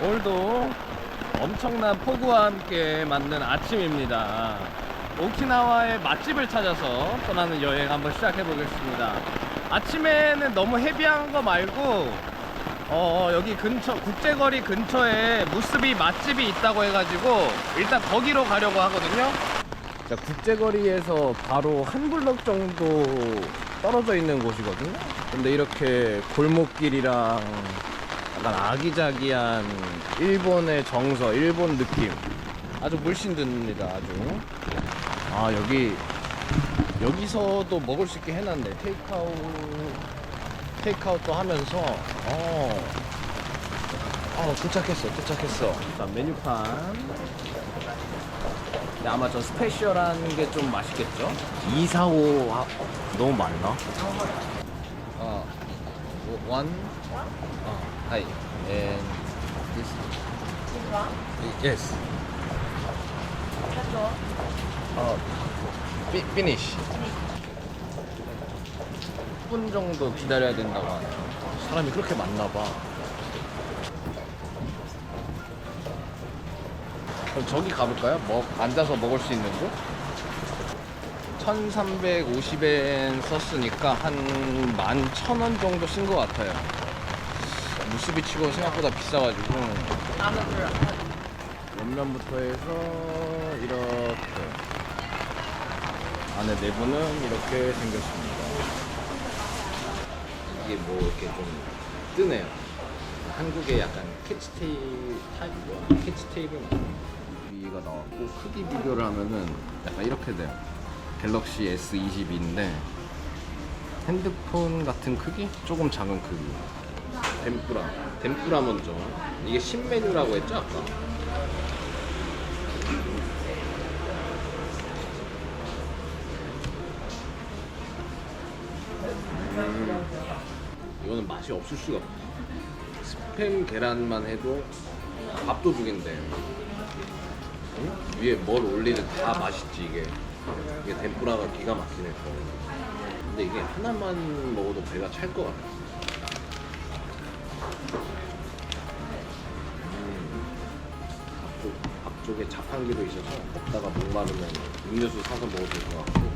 오늘도 엄청난 폭우와 함께 맞는 아침입니다. 오키나와의 맛집을 찾아서 떠나는 여행 한번 시작해 보겠습니다. 아침에는 너무 헤비한 거 말고 어, 여기 근처 국제거리 근처에 무스비 맛집이 있다고 해가지고 일단 거기로 가려고 하거든요. 자, 국제거리에서 바로 한 블럭 정도 떨어져 있는 곳이거든요. 근데 이렇게 골목길이랑 약간 아기자기한 일본의 정서, 일본 느낌. 아주 물씬 듭니다, 아주. 아, 여기, 여기서도 먹을 수 있게 해놨네. 테이크아웃, 테이크아웃도 하면서, 어. 어, 도착했어, 도착했어. 자, 메뉴판. 근데 아마 저 스페셜한 게 좀 맛있겠죠? 245 아, 너무 많나? 어, one, 어, hi, and this, yes. 어, 피, finish. 10분 정도 기다려야 된다고 하네요. 사람이 그렇게 많나 봐. 그럼 저기 가볼까요? 뭐 앉아서 먹을 수 있는 곳? 1350엔 썼으니까 한 11,000원 정도 쓴 것 같아요. 무수비 치고 생각보다 비싸가지고. 옆면부터 해서 이렇게. 안에 내부는 이렇게 생겼습니다. 이게 뭐 이렇게 좀 뜨네요. 한국의 약간 캐치 테이블 타입 뭐야? 캐치 테이블 위가 나왔고 크기 비교를 하면은 약간 이렇게 돼요. 갤럭시 S22인데 핸드폰 같은 크기? 조금 작은 크기. 덴뿌라. 덴뿌라 먼저. 이게 신메뉴라고 했죠 아까? 음, 이거는 맛이 없을 수가 없네. 스팸 계란만 해도 밥도둑인데 응? 위에 뭘 올리든 다 맛있지 이게 이게 덴뿌라가 기가 막히네 또. 근데 이게 하나만 먹어도 배가 찰 것 같아 자판기도 있어서 먹다가 목마르면 음료수 사서 먹어도 될 것 같고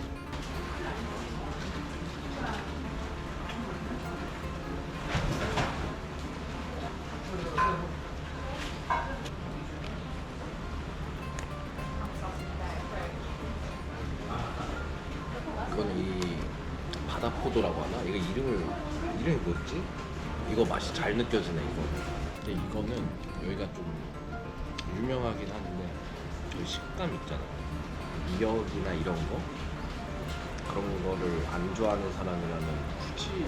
이거는 이 바다포도라고 하나? 이거 이름을 이름이 뭐였지? 이거 맛이 잘 느껴지네 식감 있잖아. 미역이나 이런 거 그런 거를 안 좋아하는 사람이라면 굳이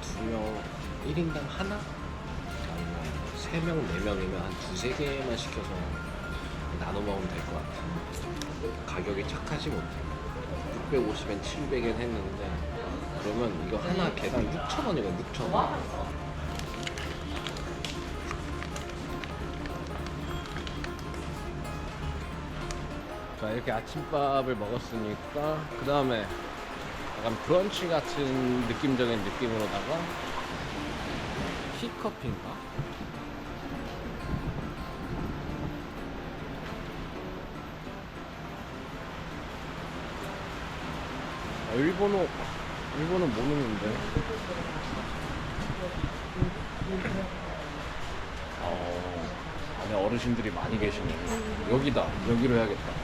두명 1인당 하나? 아니면 3명, 4명이면 한 두세 개만 시켜서 나눠 먹으면 될 것 같아. 가격이 착하지 못해. 650엔 700엔 했는데 그러면 이거 하나 개당 6,000원이거든 6,000원 자 이렇게 아침밥을 먹었으니까 그 다음에 약간 브런치 같은 느낌적인 느낌으로다가 티커피인가? 아, 일본어 일본어 모르는데. 어, 안에 어르신들이 많이 계시네. 여기다. 여기로 해야겠다.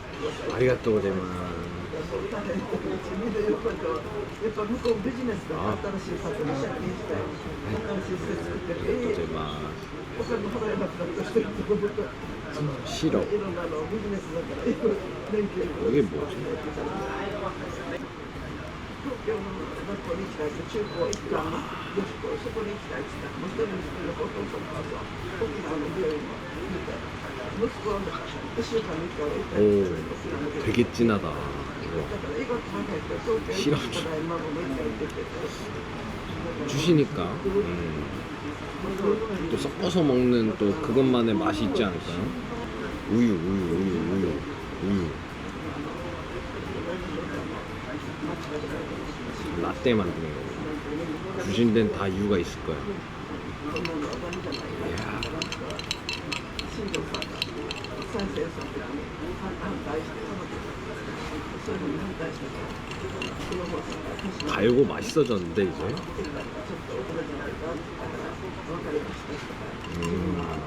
ありがとうございます。やっぱ向こうビジネス新しい。建物たい、新しい。施設作って、え、え、una polizia che c'è poi l'anno lo scorso con il Festa, non sto nemmeno con il famoso, con il anno di lo scorso, e si fa il caro, 되게 진하다. 싫어. 주시니까 음. 또 섞어서 먹는 또 그것만의 맛이 있지 않을까요? 우유, 우유, 우유. 때 만드는 거고 주신 데는 다 이유가 있을 거야 이야. 갈고 맛있어졌는데 이제 음,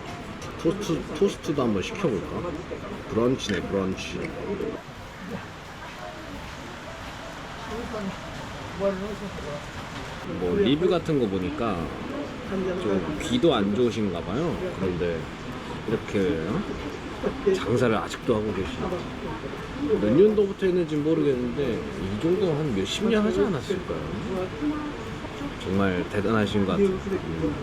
토스트, 토스트도 한번 시켜볼까? 브런치네 브런치 뭐 리뷰 같은 거 보니까 좀 귀도 안 좋으신가 봐요. 그런데 이렇게 어? 장사를 아직도 하고 계시죠. 몇 년도부터 했는지 모르겠는데 이 정도 한 몇 십 년 하지 않았을까요? 정말 대단하신 것 같아요. 음.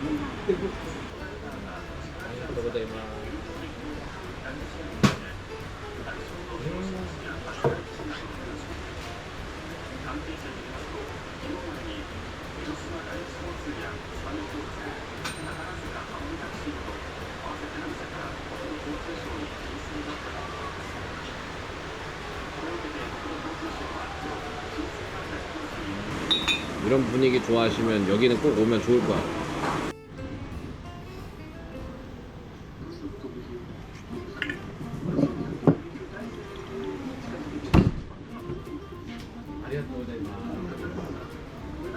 이런 분위기 좋아하시면 여기는 꼭 오면 좋을 거야.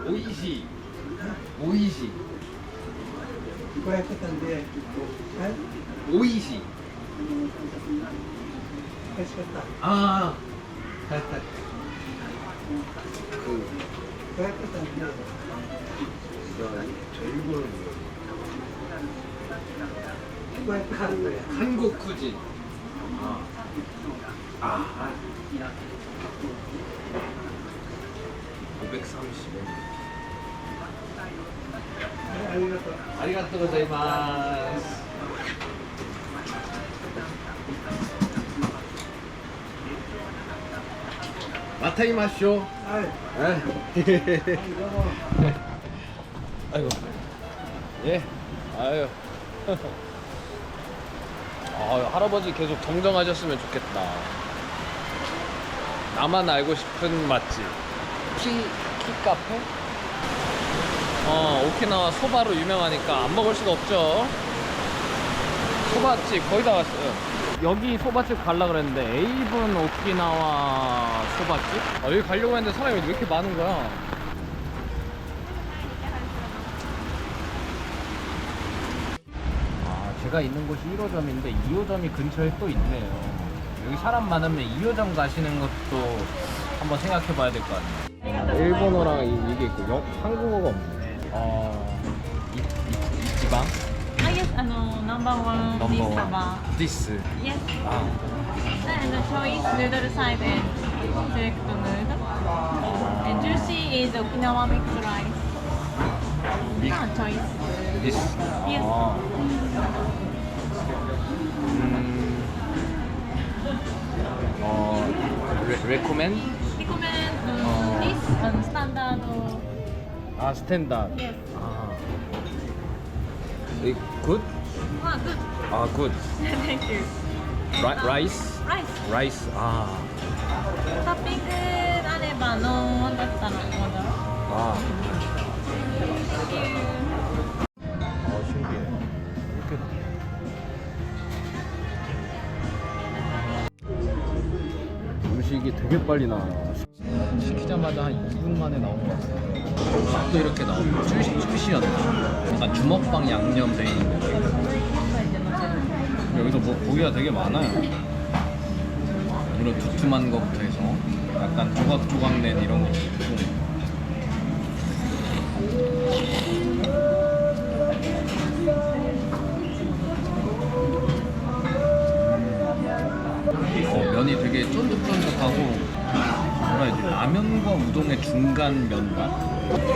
오이시 오이시 こうやってたんではい 오이시 美味しかった 아 はいはい 그 한국 쿠진. 아. 아. 530원. 아리가또 고자이마스. 마타이 마쇼. 예. 아이고. 예. 아유. 아유, 할아버지 계속 정정하셨으면 좋겠다. 나만 알고 싶은 맛집. 키, 키 카페? 어, 오키나와 소바로 유명하니까 안 먹을 수가 없죠. 소바집 거의 다 왔어요. 여기 소바집 갈라 그랬는데 에이븐 오키나와 소바집? 아, 여기 가려고 했는데 사람이 왜 이렇게 많은 거야? 아, 제가 있는 곳이 1호점인데 2호점이 근처에 또 있네요. 여기 사람 많으면 2호점 가시는 것도 한번 생각해 봐야 될 것 같네요. 일본어랑 이, 게 있고 영, 한국어가 없네. 어, 이, 이, 이 지방? Ah, yes, ano, number one 넘버 this 원. saba. 디스. Yes. 아, And the choice noodle side and select noodle. And juicy is Okinawa mixed rice. Ah, choice. 디스. Yes. 아. 음, 어, 레, recommend? Recommend um, Oh. this and standard. uh, 아, 스탠다드. Yes. 아. 이 굿? Ah, good. 아, 굿. Thank you. 라, 라이스? Rice. 라이스. 아. トッピングあればノーだったらまだ。 아. Thank you. 어, 신기해. 이렇게. 음식이 되게 빨리 나와요. 시키자마자 한 2분 만에 나온 것 같아요. 또 이렇게 나오고 쭈시 쭈시였나? 약간 주먹빵 양념 돼 있는 거. 여기서 뭐 고기가 되게 많아요. 물론 두툼한 거부터 해서 약간 조각조각 낸 이런 것도 있고. 어, 면이 되게 쫀득쫀득하고 뭐라 해야 되지 라면과 우동의 중간 면맛.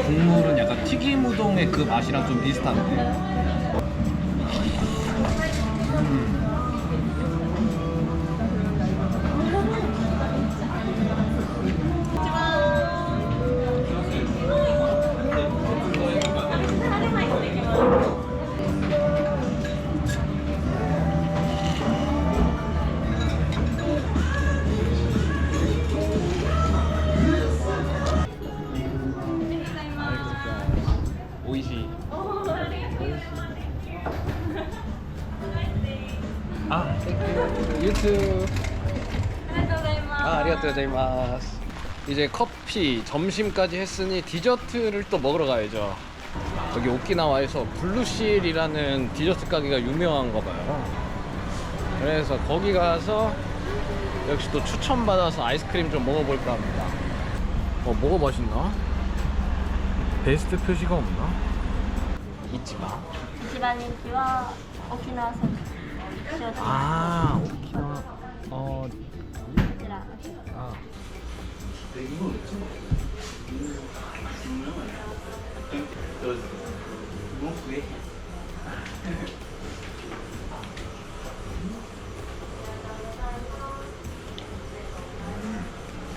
국물은 약간 튀김 우동의 그 맛이랑 좀 비슷한데. 이제 커피, 점심까지 했으니 디저트를 또 먹으러 가야죠. 여기 오키나와에서 블루실이라는 디저트 가게가 유명한가 봐요. 그래서 거기 가서 역시 또 추천받아서 아이스크림 좀 먹어볼까 합니다. 어, 뭐가 맛있나? 베스트 표시가 없나? 이치마. 이치마 인기와 오키나와 선. 아, 오키나와. 어. 아.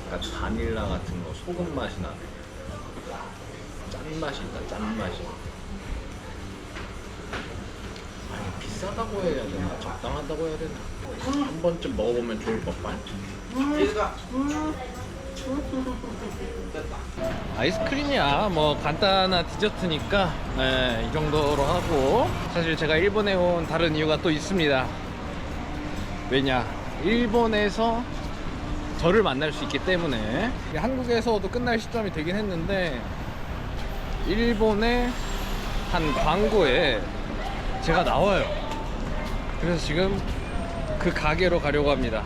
약간 바닐라 같은 거 소금 맛이 나네. 짠 맛이 있다. 짠 맛이. 아니 비싸다고 해야 되나? 적당하다고 해야 되나? 한 번쯤 먹어보면 좋을 법만. 아이스크림이야. 뭐 간단한 디저트니까 예, 이 정도로 하고. 사실 제가 일본에 온 다른 이유가 또 있습니다. 왜냐? 일본에서 저를 만날 수 있기 때문에. 한국에서도 끝날 시점이 되긴 했는데 일본의 한 광고에 제가 나와요. 그래서 지금 그 가게로 가려고 합니다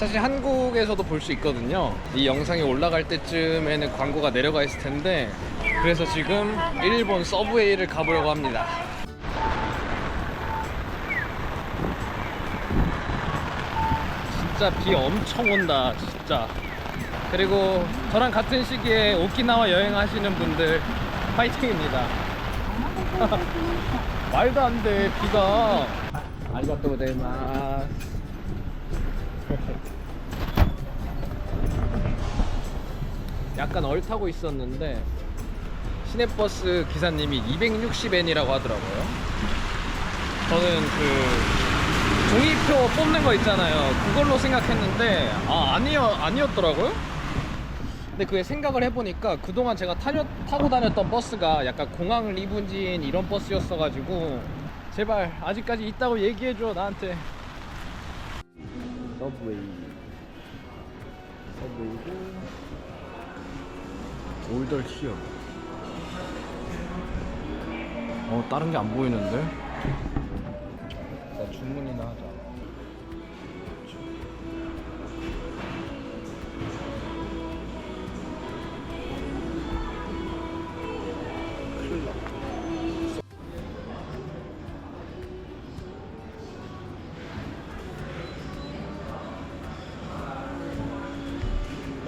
사실 한국에서도 볼 수 있거든요. 이 영상이 올라갈 때쯤에는 광고가 내려가 있을 텐데 그래서 지금 일본 서브웨이를 가보려고 합니다. 진짜 비 엄청 온다, 진짜. 그리고 저랑 같은 시기에 오키나와 여행하시는 분들 파이팅입니다. 말도 안 돼, 비가. 아리가또 고자 약간 얼타고 있었는데 시내버스 기사님이 260엔이라고 하더라고요. 저는 그 종이표 뽑는 거 있잖아요. 그걸로 생각했는데 아 아니요 아니었더라고요. 근데 그게 생각을 해보니까 그동안 제가 타려, 타고 다녔던 버스가 약간 공항 리무진 이런 버스였어가지고 제발 아직까지 있다고 얘기해줘 나한테. 서브웨이 서브웨이고 올덜 히어 어 다른 게 안 보이는데? 나 주문이나 하자.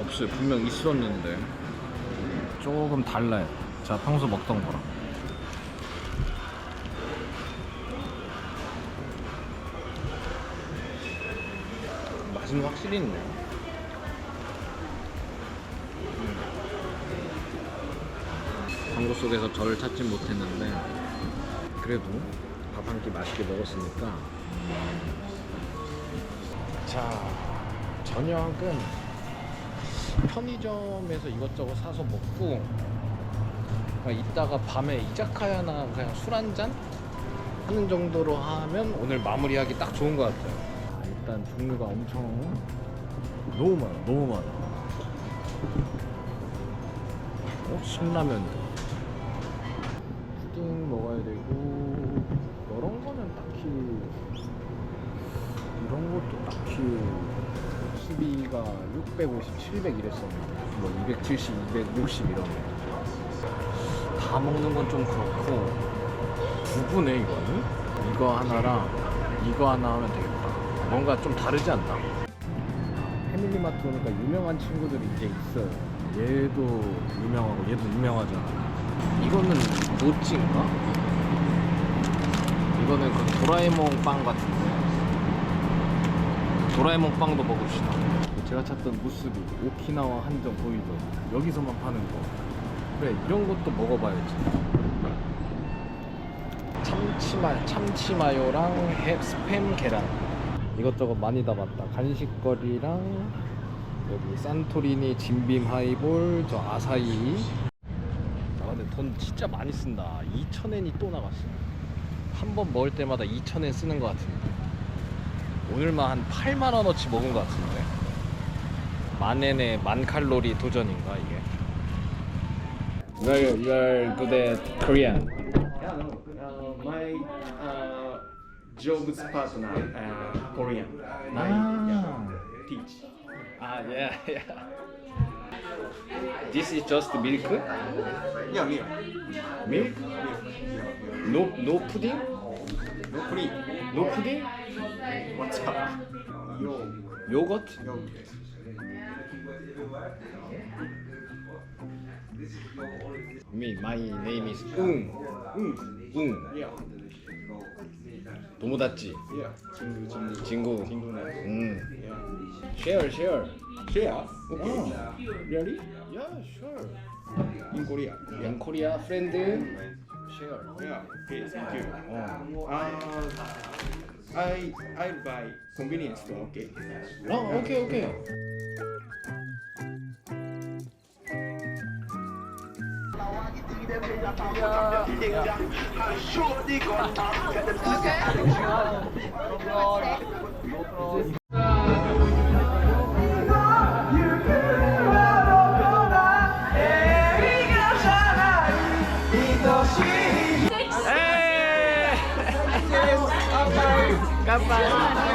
없어요. 분명 있었는데 조금 달라요. 제가 평소 먹던 거랑. 맛은 확실히 있네요 음. 광고 속에서 저를 찾진 못했는데 그래도 밥 한 끼 맛있게 먹었으니까. 자 저녁은 편의점에서 이것저것 사서 먹고 이따가 밤에 이자카야나 그냥 술 한잔 하는 정도로 하면 오늘 마무리하기 딱 좋은 것 같아요. 아, 일단 종류가 엄청 너무 많아, 너무 많아. 어? 신라면 푸딩 먹어야 되고 이런 거는 딱히 이런 것도 딱히 수비가 650, 700 이랬었는데 뭐 270, 260 이런 거다 먹는 건 좀 그렇고 두부네 이거는 이거 하나랑 이거 하나 하면 되겠다 뭔가 좀 다르지 않나? 햄 패밀리마트 오니까 유명한 친구들이 이제 있어요. 얘도 유명하고 얘도 유명하잖아. 이거는 모찌인가? 이거는 그 도라에몽 빵 같은데. 도라에몽 빵도 먹읍시다. 제가 찾던 무스비 오키나와 한정 보이죠? 여기서만 파는 거. 그래 이런 것도 먹어봐야지. 참치마 참치마요랑 해- 스팸 계란 이것저것 많이 담았다. 간식거리랑 여기 산토리니 진빔 하이볼 저 아사히. 아 근데 돈 진짜 많이 쓴다. 2,000엔이 또 나갔어. 한 번 먹을 때마다 2,000엔 쓰는 것 같은데. 오늘만 한 8만 원어치 먹은 것 같은데. 만엔의 만 칼로리 도전인가 이게? Where you are good at Korean? Uh, my uh, job's partner, uh, Korean. I Ah. yeah, teach. Ah, yeah, yeah. This is just milk? Yeah, me. Milk? No, no pudding? No free. No pudding? What's Yogurt? yo. Me, my name is 응. Mm. 응. Yeah, 도모다치. yeah. 친구. Chingu na. 응. Yeah. Share, share. Share? Okay. Oh. Really? Yeah, sure. In Korea? In Korea, friend. Share. Yeah. Okay, thank you. 어. Uh, I I'll buy convenience store. Okay. Oh, okay, okay. Okay. 오케이. 에이! 깜빡.